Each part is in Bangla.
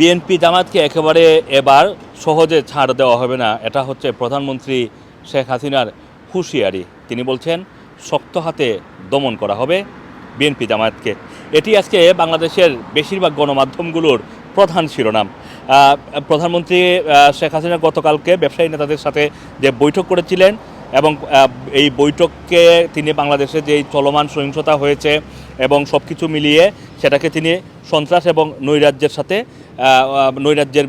বিএনপি জামাতকে একেবারে এবার সহজে ছাড় দেওয়া হবে না। এটা হচ্ছে প্রধানমন্ত্রী শেখ হাসিনার হুঁশিয়ারি। তিনি বলছেন, শক্ত হাতে দমন করা হবে বিএনপি জামায়াতকে। এটি আজকে বাংলাদেশের বেশিরভাগ গণমাধ্যমগুলোর প্রধান শিরোনাম। প্রধানমন্ত্রী শেখ হাসিনা গতকালকে ব্যবসায়ী নেতাদের সাথে যে বৈঠক করেছিলেন এবং এই বৈঠককে তিনি বাংলাদেশে যে চলমান সহিংসতা হয়েছে এবং সব কিছু মিলিয়ে সেটাকে তিনি সন্ত্রাস এবং নৈরাজ্যের সাথে নৈরাজ্যের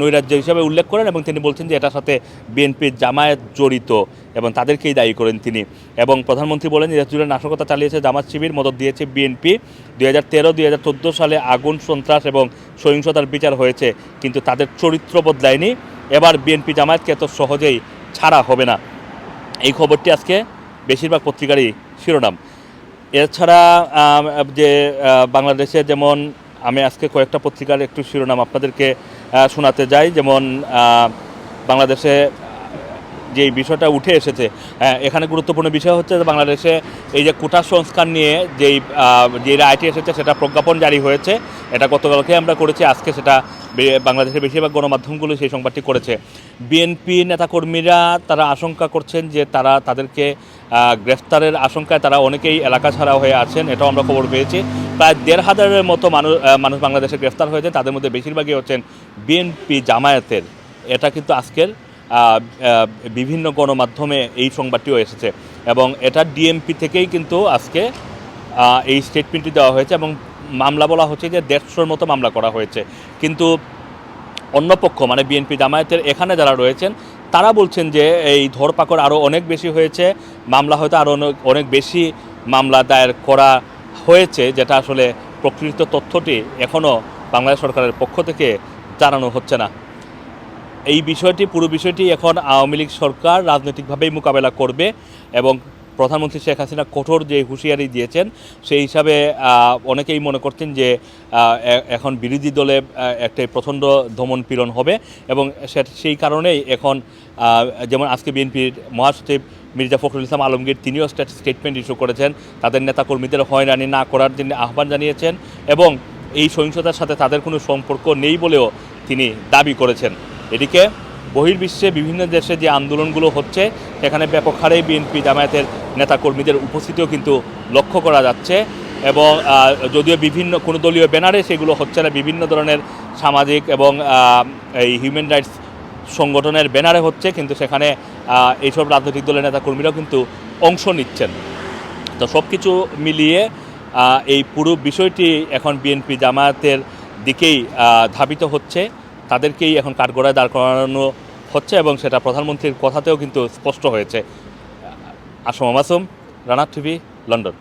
নৈরাজ্য হিসাবে উল্লেখ করেন এবং তিনি বলছেন যে এটার সাথে বিএনপির জামায়াত জড়িত এবং তাদেরকেই দায়ী করেন তিনি। এবং প্রধানমন্ত্রী বলেন যে জুড়ে নাশকতা চালিয়েছে জামাত শিবির, মদত দিয়েছে বিএনপি। দুই হাজার তেরো, দুই হাজার চোদ্দ সালে আগুন, সন্ত্রাস এবং সহিংসতার বিচার হয়েছে, কিন্তু তাদের চরিত্র বদলায়নি। এবার বিএনপি জামায়াতকে এত সহজেই ছাড়া হবে না। এই খবরটি আজকে বেশিরভাগ পত্রিকারই শিরোনাম। এছাড়া যে বাংলাদেশে যেমন আমি আজকে কয়েকটা পত্রিকার একটু শিরোনাম আপনাদেরকে শোনাতে যাই। যেমন বাংলাদেশে যে বিষয়টা উঠে এসেছে হ্যাঁ, এখানে গুরুত্বপূর্ণ বিষয় হচ্ছে যে বাংলাদেশে এই যে কোটা সংস্কার নিয়ে যেই যে রায়টি এসেছে সেটা প্রজ্ঞাপন জারি হয়েছে। এটা গতকালকে আমরা করেছি আজকে সেটা বাংলাদেশের বেশিরভাগ গণমাধ্যমগুলো সেই সংবাদটি করেছে। বিএনপি নেতাকর্মীরা তারা আশঙ্কা করছেন যে তারা তাদেরকে গ্রেফতারের আশঙ্কায় তারা অনেকেই এলাকা ছাড়া হয়ে আছেন এটাও আমরা খবর পেয়েছি। প্রায় দেড় হাজারের মতো মানুষ মানুষ বাংলাদেশে গ্রেফতার হয়েছে তাদের মধ্যে বেশিরভাগই হচ্ছেন বিএনপি জামায়াতের। এটা কিন্তু আজকের বিভিন্ন গণমাধ্যমে এই সংবাদটিও এসেছে। এবং এটা ডিএমপি থেকেই কিন্তু আজকে এই স্টেটমেন্টটি দেওয়া হয়েছে এবং মামলা বলা হচ্ছে যে দেড়শোর মতো মামলা করা হয়েছে। কিন্তু অন্য পক্ষ মানে বিএনপি জামায়াতের এখানে যারা রয়েছেন, তারা বলছেন যে এই ধরপাকড় আরও অনেক বেশি হয়েছে, মামলা হয়তো আরও অনেক অনেক বেশি মামলা দায়ের করা হয়েছে, যেটা আসলে প্রকৃত তথ্যটি এখনও বাংলাদেশ সরকারের পক্ষ থেকে জানানো হচ্ছে না। এই বিষয়টি, পুরো বিষয়টি এখন আওয়ামী লীগ সরকার রাজনৈতিকভাবেই মোকাবেলা করবে এবং প্রধানমন্ত্রী শেখ হাসিনা কঠোর যে হুঁশিয়ারি দিয়েছেন, সেই হিসাবে অনেকেই মনে করছেন যে এখন বিরোধী দলে একটা প্রচণ্ড দমন পীড়ন হবে এবং সেই কারণেই এখন যেমন আজকে বিএনপির মহাসচিব মির্জা ফখরুল ইসলাম আলমগীর, তিনিও স্টেটমেন্ট ইস্যু করেছেন। তাদের নেতাকর্মীদের হয়রানি না করার জন্য আহ্বান জানিয়েছেন এবং এই সহিংসতার সাথে তাদের কোনো সম্পর্ক নেই বলেও তিনি দাবি করেছেন। এদিকে বহির্বিশ্বে বিভিন্ন দেশে যে আন্দোলনগুলো হচ্ছে, সেখানে ব্যাপক হারে বিএনপি জামায়াতের নেতাকর্মীদের উপস্থিতিও কিন্তু লক্ষ্য করা যাচ্ছে এবং যদিও বিভিন্ন, কোনো দলীয় ব্যানারে সেগুলো হচ্ছে না, বিভিন্ন ধরনের সামাজিক এবং এই হিউম্যান রাইটস সংগঠনের ব্যানারে হচ্ছে, কিন্তু সেখানে এইসব রাজনৈতিক দলের নেতাকর্মীরাও কিন্তু অংশ নিচ্ছেন। তো সব কিছু মিলিয়ে এই পুরো বিষয়টি এখন বিএনপি জামায়াতের দিকেই ধাবিত হচ্ছে। তাদেরকেই এখন কাঠগড়ায় দাঁড় করানো হচ্ছে এবং সেটা প্রধানমন্ত্রীর কথাতেও কিন্তু স্পষ্ট হয়েছে। Assam Masum Rana TV, London.